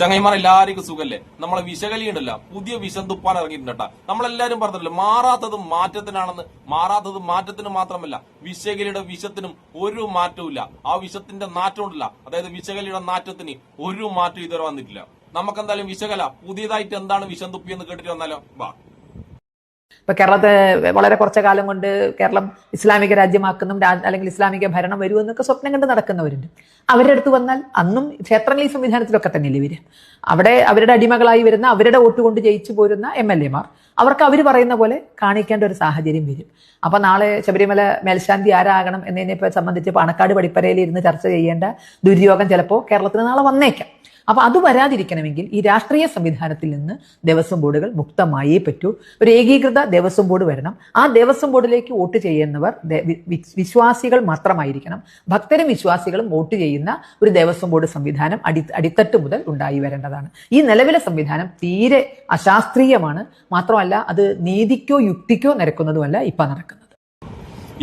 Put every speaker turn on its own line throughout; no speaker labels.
ചങ്ങൈമാർ എല്ലാവർക്കും സുഖല്ലേ? നമ്മളെ വിശകലി ഉണ്ടല്ല പുതിയ വിശന്തുപ്പാൻ തുപ്പാൻ ഇറങ്ങിയിട്ടുണ്ടാ നമ്മളെല്ലാരും പറഞ്ഞിട്ടില്ല മാറാത്തതും മാറ്റത്തിനാണെന്ന്. മാറാത്തതും മാറ്റത്തിന് മാത്രമല്ല വിശകലിയുടെ വിഷത്തിനും ഒരു മാറ്റവും ആ വിശത്തിന്റെ നാറ്റം ഉണ്ടല്ല. അതായത് വിശകലിയുടെ നാറ്റത്തിന് ഒരു മാറ്റം ഇതുവരെ വന്നിട്ടില്ല. നമുക്ക് എന്തായാലും വിശകല. പുതിയതായിട്ട് എന്താണ് വിശന്തുപ്പി തുപ്പിയെന്ന് കേട്ടിട്ട് വന്നാലോ? വാ
ഇപ്പൊ കേരളത്തെ വളരെ കുറച്ച കാലം കൊണ്ട് കേരളം ഇസ്ലാമിക രാജ്യമാക്കുന്നതും അല്ലെങ്കിൽ ഇസ്ലാമിക ഭരണം വരുമെന്നൊക്കെ സ്വപ്നം കണ്ട് നടക്കുന്നവരുണ്ട്. അവരുടെ അടുത്ത് വന്നാൽ അന്നും ക്ഷേത്രങ്ങളിൽ സംവിധാനത്തിലൊക്കെ തന്നെയല്ലേ ഇവർ അവിടെ അവരുടെ അടിമകളായി വരുന്ന അവരുടെ വോട്ട് കൊണ്ട് ജയിച്ചു പോരുന്ന എം എൽ എമാർ അവർക്ക് അവർ പറയുന്ന പോലെ കാണിക്കേണ്ട ഒരു സാഹചര്യം വരും. അപ്പൊ നാളെ ശബരിമല മേൽശാന്തി ആരാകണം എന്നതിനെ സംബന്ധിച്ച് പണക്കാട് പടിപ്പരയിൽ ഇരുന്ന് ചർച്ച ചെയ്യേണ്ട ദുര്യോഗം ചിലപ്പോൾ കേരളത്തിന് നാളെ വന്നേക്കാം. അപ്പൊ അത് വരാതിരിക്കണമെങ്കിൽ ഈ രാഷ്ട്രീയ സംവിധാനത്തിൽ നിന്ന് ദേവസ്വം ബോർഡുകൾ മുക്തമായേ പറ്റൂ. ഒരു ഏകീകൃത ദേവസ്വം ബോർഡ് വരണം. ആ ദേവസ്വം ബോർഡിലേക്ക് വോട്ട് ചെയ്യുന്നവർ വിശ്വാസികൾ മാത്രമായിരിക്കണം. ഭക്തരും വിശ്വാസികളും വോട്ട് ചെയ്യുന്ന ഒരു ദേവസ്വം ബോർഡ് സംവിധാനം അടി അടിത്തട്ട് മുതൽ ഉണ്ടായി വരേണ്ടതാണ്. ഈ നിലവിലെ സംവിധാനം തീരെ അശാസ്ത്രീയമാണ്. മാത്രമല്ല അത് നീതിക്കോ യുക്തിക്കോ നിരക്കുന്നതുമല്ല ഇപ്പം നടക്കുന്നത്.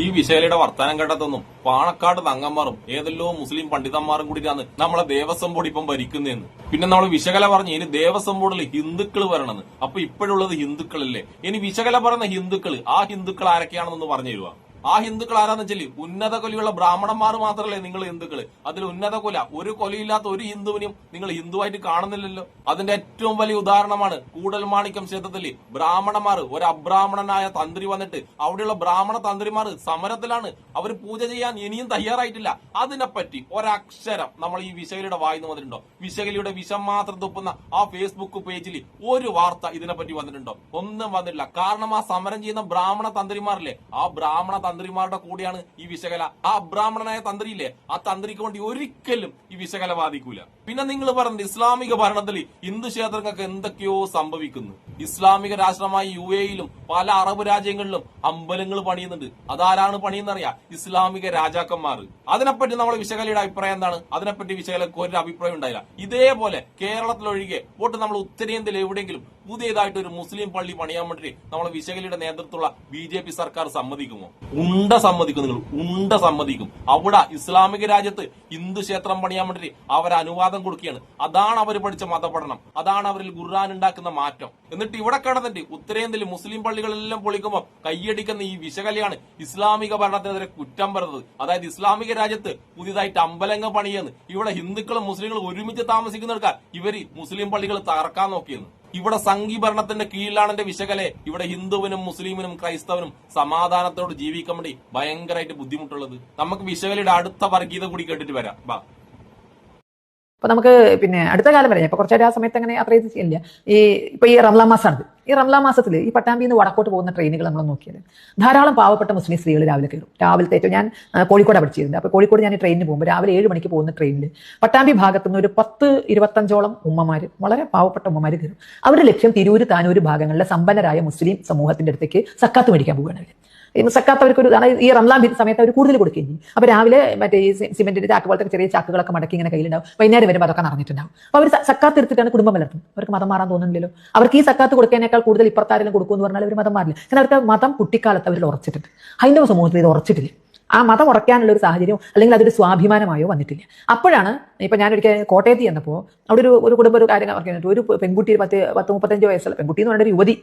ഈ വിശേലയുടെ വർത്തമാനം കേട്ടതൊന്നും പാണക്കാട് തങ്ങന്മാറും ഏതെല്ലോ മുസ്ലിം പണ്ഡിതന്മാരും കൂടിയിട്ടാണ് നമ്മളെ ദേവസ്വം ബോർഡ് ഇപ്പം ഭരിക്കുന്നതെന്ന്. പിന്നെ നമ്മൾ വിശകല പറഞ്ഞു ഇനി ദേവസ്വം ബോർഡിൽ ഹിന്ദുക്കൾ വരണമെന്ന്. അപ്പൊ ഇപ്പോഴുള്ളത് ഹിന്ദുക്കളല്ലേ? ഇനി വിശകല പറയുന്ന ഹിന്ദുക്കൾ ആ ഹിന്ദുക്കൾ ആരൊക്കെയാണെന്നൊന്ന് പറഞ്ഞു തരുക ആ ഹിന്ദുക്കൾ ആരാന്ന് വെച്ചാൽ ഉന്നത കൊലയുള്ള ബ്രാഹ്മണന്മാർ മാത്രമല്ലേ നിങ്ങൾ ഹിന്ദുക്കൾ അതിൽ ഉന്നത കൊല ഒരു കൊലയില്ലാത്ത ഒരു ഹിന്ദുവിനും നിങ്ങൾ ഹിന്ദുവായിട്ട് കാണുന്നില്ലല്ലോ. അതിന്റെ ഏറ്റവും വലിയ ഉദാഹരണമാണ് കൂടൽമാണിക്യം ക്ഷേത്രത്തിൽ ബ്രാഹ്മണന്മാർ ഒരു അബ്രാഹ്മണനായ തന്ത്രി വന്നിട്ട് അവിടെയുള്ള ബ്രാഹ്മണ തന്ത്രിമാർ സമരത്തിലാണ്. അവർ പൂജ ചെയ്യാൻ ഇനിയും തയ്യാറായിട്ടില്ല. അതിനെപ്പറ്റി ഒരക്ഷരം നമ്മൾ ഈ വിശകലിയുടെ വായിന്ന് വന്നിട്ടുണ്ടോ? വിശകലിയുടെ വിഷം മാത്രം തുപ്പുന്ന ആ ഫേസ്ബുക്ക് പേജിൽ ഒരു വാർത്ത ഇതിനെപ്പറ്റി വന്നിട്ടുണ്ടോ? ഒന്നും വന്നിട്ടില്ല. കാരണം ആ സമരം ചെയ്യുന്ന ബ്രാഹ്മണ തന്ത്രിമാരില്ലേ? ആ ബ്രാഹ്മണ തന്ത്രിമാരുടെ കൂടെയാണ് ഈ വിശകല. ആ അബ്രാഹ്മണനായ തന്ത്രിയില്ലേ? ആ തന്ത്രിക്ക് വേണ്ടി ഒരിക്കലും ഈ വിശകല ബാധിക്കൂല. പിന്നെ നിങ്ങൾ പറഞ്ഞത് ഇസ്ലാമിക ഭരണത്തിൽ ഹിന്ദു ക്ഷേത്രങ്ങൾക്ക് എന്തൊക്കെയോ സംഭവിക്കുന്നു. ഇസ്ലാമിക രാഷ്ട്രമായ യു എയിലും പല അറബ് രാജ്യങ്ങളിലും അമ്പലങ്ങൾ പണിയുന്നുണ്ട്. അതാരാണ് പണിയെന്നറിയാം? ഇസ്ലാമിക രാജാക്കന്മാർ. അതിനെപ്പറ്റി നമ്മൾ വിശകലയുടെ അഭിപ്രായം എന്താണ്? അതിനെപ്പറ്റി വിശകലക്ക് ഒരു അഭിപ്രായം ഉണ്ടായില്ല. ഇതേപോലെ കേരളത്തിലൊഴികെ പോട്ട് നമ്മൾ ഉത്തരേന്ത്യയിൽ എവിടെയെങ്കിലും പുതിയതായിട്ട് ഒരു മുസ്ലിം പള്ളി പണിയാൻ വേണ്ടി നമ്മളെ വിശകലിയുടെ നേതൃത്വമുള്ള ബി ജെ പി സർക്കാർ സമ്മതിക്കുമോ? ഉണ്ട സമ്മതിക്കും നിങ്ങൾ. ഉണ്ട സമ്മതിക്കും. അവിടെ ഇസ്ലാമിക രാജ്യത്ത് ഹിന്ദു ക്ഷേത്രം പണിയാൻ വേണ്ടി അവർ അനുവാദം കൊടുക്കുകയാണ്. അതാണ് അവർ പഠിച്ച മതപഠനം. അതാണ് അവരിൽ ഖുർആൻ ഉണ്ടാക്കുന്ന മാറ്റം. എന്നിട്ട് ഇവിടെ കിടന്നിട്ട് ഉത്തരേന്ത്യയിൽ മുസ്ലിം പള്ളികളെല്ലാം പൊളിക്കുമ്പോൾ കൈയടിക്കുന്ന ഈ വിശകലയാണ് ഇസ്ലാമിക ഭരണത്തിനെതിരെ കുറ്റം പറയുന്നത്. അതായത് ഇസ്ലാമിക രാജ്യത്ത് പുതിയതായിട്ട് അമ്പലങ്ങൾ പണിയെന്ന് ഇവിടെ ഹിന്ദുക്കളും മുസ്ലിങ്ങളും ഒരുമിച്ച് താമസിക്കുന്നിടക്കാൻ ഇവർ മുസ്ലിം പള്ളികൾ തകർക്കാൻ നോക്കിയെന്ന്. ഇവിടെ സംഘീഭരണത്തിന്റെ കീഴിലാണ് എന്റെ വിശകലെ ഇവിടെ ഹിന്ദുവിനും മുസ്ലിമിനും ക്രൈസ്തവനും സമാധാനത്തോട് ജീവിക്കാൻ വേണ്ടി ഭയങ്കരമായിട്ട് ബുദ്ധിമുട്ടുള്ളത്. നമുക്ക് വിശകലയുടെ അടുത്ത വർഗീയത കൂടി കേട്ടിട്ട് വരാം. ബാ.
അപ്പൊ നമുക്ക് പിന്നെ അടുത്ത കാലം വരെ ഇപ്പൊ കുറച്ചൊരു ആ സമയത്ത് അങ്ങനെ യാത്ര ചെയ്ത് ചെയ്യില്ല. ഈ ഇപ്പൊ ഈ റംലാ മാസമാണ് ഈ റംലാ മാസത്തിൽ ഈ പട്ടാമ്പിയിൽ നിന്ന് വടക്കോട്ട് പോകുന്ന ട്രെയിനുകൾ നമ്മൾ നോക്കിയത്. ധാരാളം പാവപ്പെട്ട മുസ്ലിം സ്ത്രീകൾ രാവിലെ കയറും. രാവിലത്തെ ഏറ്റവും ഞാൻ ആ, കോഴിക്കോട് പഠിച്ചിരുന്നത്. അപ്പോൾ കോഴിക്കോട് ഞാൻ ട്രെയിനിന് പോകുമ്പോൾ രാവിലെ ഏഴ് മണിക്ക് പോകുന്ന ട്രെയിനിൽ പട്ടാമ്പി ഭാഗത്തു നിന്ന് ഒരു പത്ത് ഇരുപത്തഞ്ചോളം ഉമ്മമാർ വളരെ പാവപ്പെട്ട ഉമ്മമാർ കയറും. അവരുടെ ലക്ഷ്യം തിരൂര് താനൂര് ഭാഗങ്ങളിലെ സമ്പന്നരായ മുസ്ലിം സമൂഹത്തിന്റെ അടുത്തേക്ക് സക്കാത്ത് മേടിക്കാൻ പോവുകയാണ് അവർ സക്കാത്ത് അവർക്ക് ഒരു ഈ റംലാൻ ബി- സമയത്ത് അവർ കൂടുതൽ കൊടുക്കുകയും ചെയ്യും. അപ്പോൾ രാവിലെ മറ്റേ ഈ സിമെന്റിന്റെ ചാക്ക് പോലത്തെ ചെറിയ ചാക്കുകളൊക്കെ മടക്കി ഇങ്ങനെ കയ്യിലുണ്ടാവും. വൈകുന്നേരം വരുമ്പോൾ അതൊക്കെ നിറഞ്ഞിട്ടുണ്ടാവും. അപ്പോൾ അവർ സക്കാത്ത് എടുത്തിട്ടാണ് കുടുംബം വളർത്തുന്നത്. അവർക്ക് മതം മാറാൻ തോന്നുന്നില്ലല്ലോ. അവർക്ക് ഈ സക്കാത്ത് കൊടുക്കാനേക്കാൾ കൂടുതൽ ഇപ്പുറത്താരെങ്കിലും കൊടുക്കുമെന്ന് പറഞ്ഞാൽ അവർ മതം മാറില്ല. കാരണം അവർക്ക് മതം കുട്ടിക്കാലത്ത് അവരിൽ ഉറച്ചിട്ടുണ്ട്. ഹൈന്ദവ സമൂഹത്തിൽ ഇത് ഉറച്ചിട്ടില്ല. ആ മതം ഉറക്കാനുള്ള ഒരു സാഹചര്യം അല്ലെങ്കിൽ അതൊരു സ്വാഭിമാനമായോ വന്നിട്ടില്ല. അപ്പോഴാണ് ഇപ്പൊ ഞാനൊരിക്കൽ കോട്ടയത്ത് ചെന്നപ്പോൾ അവിടെ ഒരു ഒരു കുടുംബ ഒരു കാര്യം പറഞ്ഞിട്ട് ഒരു പെൺകുട്ടി പത്ത് പത്ത് മുപ്പത്തഞ്ച് വയസ്സുള്ള പെൺകുട്ടി എന്ന് പറഞ്ഞ ഒരു യുവതി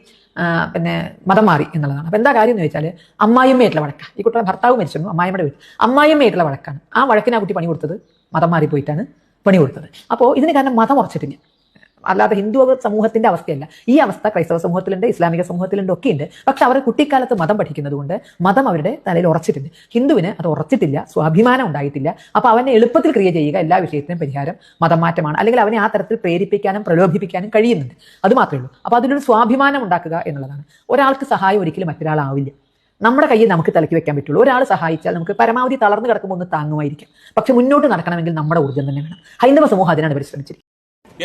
പിന്നെ മതം മാറി എന്നുള്ളതാണ്. അപ്പൊ എന്താ കാര്യം എന്ന് വെച്ചാൽ അമ്മായിയമ്മയായിട്ടുള്ള വഴക്കാണ് ഈ കുട്ടിയുടെ ഭർത്താവ് മരിച്ചിരുന്നു അമ്മായിമ്മയുടെ വീട്ടിൽ. അമ്മായിയമ്മയായിട്ടുള്ള വഴക്കാണ്. ആ വഴക്കിന് ആ കുട്ടി പണി കൊടുത്തത് മതം മാറി പോയിട്ടാണ് പണി കൊടുത്തത്. അപ്പോൾ ഇതിന് കാരണം മതം ഉറച്ചിട്ടില്ല. അല്ലാതെ ഹിന്ദു സമൂഹത്തിന്റെ അവസ്ഥയല്ല. ഈ അവസ്ഥ ക്രൈസ്തവ സമൂഹത്തിലുണ്ട് ഇസ്ലാമിക സമൂഹത്തിലുണ്ട് ഒക്കെ ഉണ്ട്. പക്ഷെ അവർ കുട്ടിക്കാലത്ത് മതം പഠിക്കുന്നത് കൊണ്ട് മതം അവരുടെ തലയിൽ ഉറച്ചിട്ടുണ്ട്. ഹിന്ദുവിന് അത് ഉറച്ചിട്ടില്ല സ്വാഭിമാനം ഉണ്ടായിട്ടില്ല. അപ്പൊ അവനെ എളുപ്പത്തിൽ ക്രിയ ചെയ്യുക എല്ലാ വിഷയത്തിനും പരിഹാരം മതം മാറ്റമാണ്. അല്ലെങ്കിൽ അവനെ ആ തരത്തിൽ പ്രേരിപ്പിക്കാനും പ്രലോഭിപ്പിക്കാനും കഴിയുന്നുണ്ട്. അത് മാത്രമേ ഉള്ളൂ. അപ്പൊ അതിനൊരു സ്വാഭിമാനം ഉണ്ടാക്കുക എന്നുള്ളതാണ്. ഒരാൾക്ക് സഹായം ഒരിക്കലും മറ്റൊരാളാവില്ല. നമ്മുടെ കയ്യിൽ നമുക്ക് തലക്കി വെക്കാൻ പറ്റുള്ളൂ. ഒരാൾ സഹായിച്ചാൽ നമുക്ക് പരമാവധി തളർന്നു കിടക്കുമ്പോൾ ഒന്ന് താങ്ങുമായിരിക്കും. പക്ഷെ മുന്നോട്ട് നടക്കണമെങ്കിൽ നമ്മുടെ ഊർജം തന്നെ വേണം. ഹൈന്ദവ സമൂഹം അതിനാണ് പരിശ്രമിച്ചിരിക്കുന്നത്.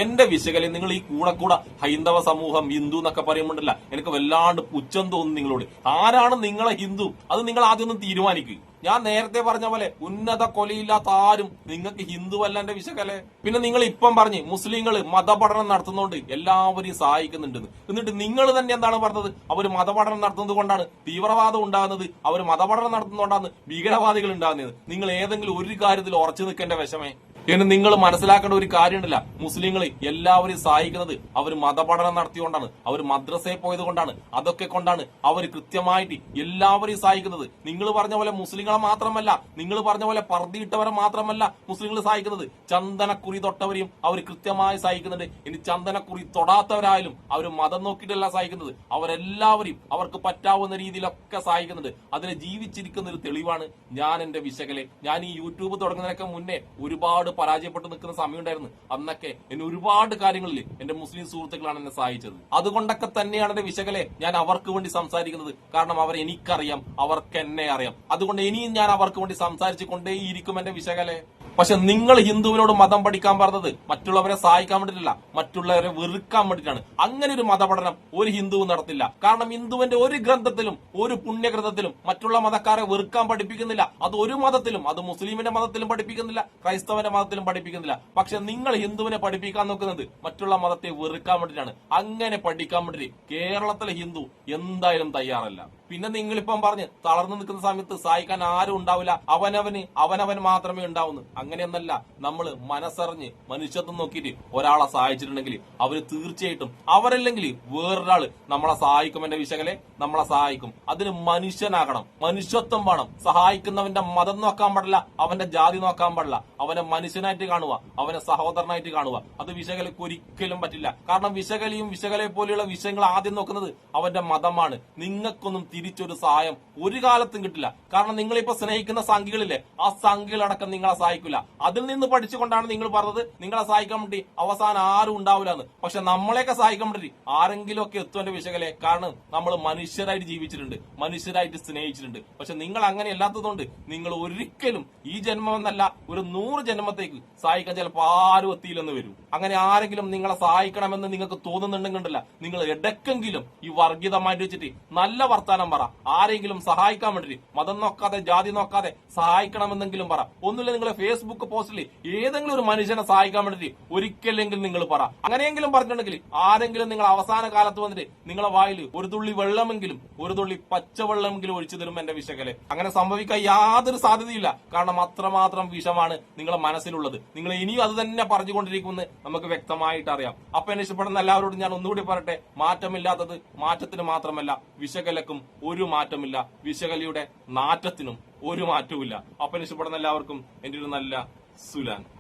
എന്റെ വിശകലം നിങ്ങൾ ഈ കൂടെ കൂടെ ഹൈന്ദവ സമൂഹം ഹിന്ദു എന്നൊക്കെ പറയുമ്പോണ്ടല്ല എനിക്ക് വല്ലാണ്ട് പുച്ഛം തോന്നുന്നു നിങ്ങളോട്. ആരാണ് നിങ്ങളെ ഹിന്ദു? അത് നിങ്ങൾ ആദ്യം ഒന്ന് തീരുമാനിക്കുക ഞാൻ നേരത്തെ പറഞ്ഞ പോലെ ഉന്നത കൊലയില്ലാത്ത ആരും നിങ്ങൾക്ക് ഹിന്ദു അല്ല എന്റെ വിശകലെ പിന്നെ നിങ്ങൾ ഇപ്പം പറഞ്ഞ് മുസ്ലിങ്ങൾ മതപഠനം നടത്തുന്നോണ്ട് എല്ലാവരെയും സഹായിക്കുന്നുണ്ടെന്ന് എന്നിട്ട് നിങ്ങൾ തന്നെ എന്താണ് പറഞ്ഞത്? അവർ മതപഠനം നടത്തുന്നത് കൊണ്ടാണ് തീവ്രവാദം ഉണ്ടാകുന്നത്. അവർ മതപഠനം നടത്തുന്നതുകൊണ്ടാണ് ഭീകരവാദികൾ ഉണ്ടാകുന്നത്. നിങ്ങൾ ഏതെങ്കിലും ഒരു കാര്യത്തിൽ ഉറച്ചു നിൽക്കേണ്ട വിഷമേ. ഇനി നിങ്ങൾ മനസ്സിലാക്കേണ്ട ഒരു കാര്യമുണ്ടല്ല. മുസ്ലിങ്ങൾ എല്ലാവരും സഹായിക്കുന്നത് അവർ മതപഠനം നടത്തിയോണ്ടാണ് അവർ മദ്രസയിൽ പോയത് കൊണ്ടാണ് അതൊക്കെ കൊണ്ടാണ് അവർ കൃത്യമായിട്ട് എല്ലാവരെയും സഹായിക്കുന്നത്. നിങ്ങൾ പറഞ്ഞ പോലെ മുസ്ലിങ്ങളെ മാത്രമല്ല നിങ്ങൾ പറഞ്ഞ പോലെ പറതിയിട്ടവരെ മാത്രമല്ല മുസ്ലിങ്ങൾ സഹായിക്കുന്നത്. ചന്ദനക്കുറി തൊട്ടവരെയും അവർ കൃത്യമായി സഹായിക്കുന്നുണ്ട്. ഇനി ചന്ദനക്കുറി തൊടാത്തവരായാലും അവർ മതം നോക്കിയിട്ടല്ല സഹായിക്കുന്നത്. അവരെല്ലാവരെയും അവർക്ക് പറ്റാവുന്ന രീതിയിലൊക്കെ സഹായിക്കുന്നുണ്ട്. അതിനെ ജീവിച്ചിരിക്കുന്ന ഒരു തെളിവാണ് ഞാൻ എന്റെ വിശകലെ ഞാൻ ഈ യൂട്യൂബ് തുടങ്ങുന്നതിനൊക്കെ മുന്നേ ഒരുപാട് പരാജയപ്പെട്ട് നിൽക്കുന്ന സമയമുണ്ടായിരുന്നു. അന്നൊക്കെ എന്നെ ഒരുപാട് കാര്യങ്ങളിൽ എന്റെ മുസ്ലിം സുഹൃത്തുക്കളാണ് എന്നെ സഹായിച്ചത്. അതുകൊണ്ടൊക്കെ തന്നെയാണ് എന്റെ വിശകലെ ഞാൻ അവർക്ക് വേണ്ടി സംസാരിക്കുന്നത്. കാരണം അവർ എനിക്കറിയാം അവർക്ക് എന്നെ അറിയാം. അതുകൊണ്ട് ഇനിയും ഞാൻ അവർക്ക് വേണ്ടി സംസാരിച്ചു കൊണ്ടേയിരിക്കും എന്റെ വിശകലെ. പക്ഷെ നിങ്ങൾ ഹിന്ദുവിനോട് മതം പഠിക്കാൻ പറഞ്ഞത് മറ്റുള്ളവരെ സഹായിക്കാൻ വേണ്ടിയിട്ടില്ല മറ്റുള്ളവരെ വെറുക്കാൻ വേണ്ടിയിട്ടാണ്. അങ്ങനെ ഒരു മതപഠനം ഒരു ഹിന്ദുവും നടത്തില്ല. കാരണം ഹിന്ദുവിന്റെ ഒരു ഗ്രന്ഥത്തിലും ഒരു പുണ്യഗ്രന്ഥത്തിലും മറ്റുള്ള മതക്കാരെ വെറുക്കാൻ പഠിപ്പിക്കുന്നില്ല. അത് ഒരു മതത്തിലും അത് മുസ്ലിമിന്റെ മതത്തിലും പഠിപ്പിക്കുന്നില്ല ക്രൈസ്തവന്റെ മതത്തിലും പഠിപ്പിക്കുന്നില്ല. പക്ഷെ നിങ്ങൾ ഹിന്ദുവിനെ പഠിപ്പിക്കാൻ നോക്കുന്നത് മറ്റുള്ള മതത്തെ വെറുക്കാൻ വേണ്ടിയിട്ടാണ്. അങ്ങനെ പഠിക്കാൻ വേണ്ടി കേരളത്തിലെ ഹിന്ദു എന്തായാലും തയ്യാറല്ല. പിന്നെ നിങ്ങൾ നിങ്ങളിപ്പം പറഞ്ഞ് തളർന്നു നിൽക്കുന്ന സമയത്ത് സഹായിക്കാൻ ആരും ഉണ്ടാവില്ല. അവനവന് അവനവൻ മാത്രമേ ഉണ്ടാവുന്നു. അങ്ങനെയൊന്നല്ല. നമ്മൾ മനസ്സറിഞ്ഞ് മനുഷ്യത്വം നോക്കിയിട്ട് ഒരാളെ സഹായിച്ചിട്ടുണ്ടെങ്കിൽ അവർ തീർച്ചയായിട്ടും അവരല്ലെങ്കിൽ വേറൊരാൾ നമ്മളെ സഹായിക്കും എന്റെ വിശകലെ നമ്മളെ സഹായിക്കും. അതിന് മനുഷ്യനാകണം. മനുഷ്യത്വം വേണം. സഹായിക്കുന്നവന്റെ മതം നോക്കാൻ പാടില്ല അവന്റെ ജാതി നോക്കാൻ പാടില്ല. അവനെ മനുഷ്യനായിട്ട് കാണുക അവനെ സഹോദരനായിട്ട് കാണുക. അത് വിശകലയ്ക്ക് ഒരിക്കലും പറ്റില്ല. കാരണം വിശകലിയും വിശകലെ പോലെയുള്ള വിഷയങ്ങൾ ആദ്യം നോക്കുന്നത് അവന്റെ മതമാണ്. നിങ്ങൾക്കൊന്നും തിരിച്ചൊരു സഹായം ഒരു കാലത്തും കിട്ടില്ല. കാരണം നിങ്ങളിപ്പോ സ്നേഹിക്കുന്ന സംഖ്യകളില്ലേ ആ സംഖ്യകളടക്കം നിങ്ങളെ സഹായിക്കില്ല അതിൽ നിന്ന് പഠിച്ചുകൊണ്ടാണ് നിങ്ങൾ പറഞ്ഞത് നിങ്ങളെ സഹായിക്കാൻ വേണ്ടി അവസാനം ആരും ഉണ്ടാവില്ല എന്ന്. പക്ഷെ നമ്മളെയൊക്കെ സഹായിക്കാൻ വേണ്ടി ആരെങ്കിലും ഒക്കെ എത്തും എന്റെ വിശകലെ. കാരണം നമ്മൾ മനുഷ്യരായിട്ട് ജീവിച്ചിട്ടുണ്ട് മനുഷ്യരായിട്ട് സ്നേഹിച്ചിട്ടുണ്ട്. പക്ഷെ നിങ്ങൾ അങ്ങനെ അല്ലാത്തതുകൊണ്ട് നിങ്ങൾ ഒരിക്കലും ഈ ജന്മം എന്നല്ല ഒരു നൂറ് ജന്മത്തേക്ക് സഹായിക്കാൻ ചിലപ്പോൾ ആരും എത്തിയില്ലെന്ന് വരും. അങ്ങനെ ആരെങ്കിലും നിങ്ങളെ സഹായിക്കണമെന്ന് നിങ്ങൾക്ക് തോന്നുന്നുണ്ടെങ്കിലല്ല നിങ്ങൾ ഇടക്കെങ്കിലും ഈ വർഗീതമായിട്ട് വെച്ചിട്ട് നല്ല വർത്താനം പറ. ആരെങ്കിലും സഹായിക്കാൻ വേണ്ടി മതം നോക്കാതെ ജാതി നോക്കാതെ സഹായിക്കണമെന്നെങ്കിലും പറ. ഒന്നുമില്ല നിങ്ങളെ ഫേസ്ബുക്ക് പോസ്റ്റിൽ ഏതെങ്കിലും ഒരു മനുഷ്യനെ സഹായിക്കാൻ വേണ്ടി ഒരിക്കലെങ്കിലും നിങ്ങൾ പറ. അങ്ങനെയെങ്കിലും പറഞ്ഞിട്ടുണ്ടെങ്കിൽ ആരെങ്കിലും നിങ്ങൾ അവസാന കാലത്ത് വന്നിട്ട് നിങ്ങളെ വായിൽ ഒരു തുള്ളി വെള്ളമെങ്കിലും ഒരു തുള്ളി പച്ചവെള്ളമെങ്കിലും ഒഴിച്ചു തരും എന്റെ വിശകലെ. അങ്ങനെ സംഭവിക്കാൻ യാതൊരു സാധ്യതയില്ല. കാരണം അത്രമാത്രം വിഷമാണ് നിങ്ങളെ മനസ്സിലുള്ളത്. നിങ്ങൾ ഇനിയും അത് തന്നെ പറഞ്ഞുകൊണ്ടിരിക്കുമെന്ന് നമുക്ക് വ്യക്തമായിട്ട് അറിയാം. അപ്പൊ എന്നെ ഇഷ്ടപ്പെടുന്ന എല്ലാവരോടും ഞാൻ ഒന്നുകൂടി പറയട്ടെ. മാറ്റമില്ലാത്തത് മാറ്റത്തിന് മാത്രമല്ല വിശകലക്കും ഒരു മാറ്റമില്ല. വിശകലിയുടെ നാറ്റത്തിനും ഒരു മാറ്റവുമില്ല. അപ്പൊ എന്നെ ഇഷ്ടപ്പെടുന്ന എല്ലാവർക്കും എന്റെ ഒരു നല്ല സുലാൻ.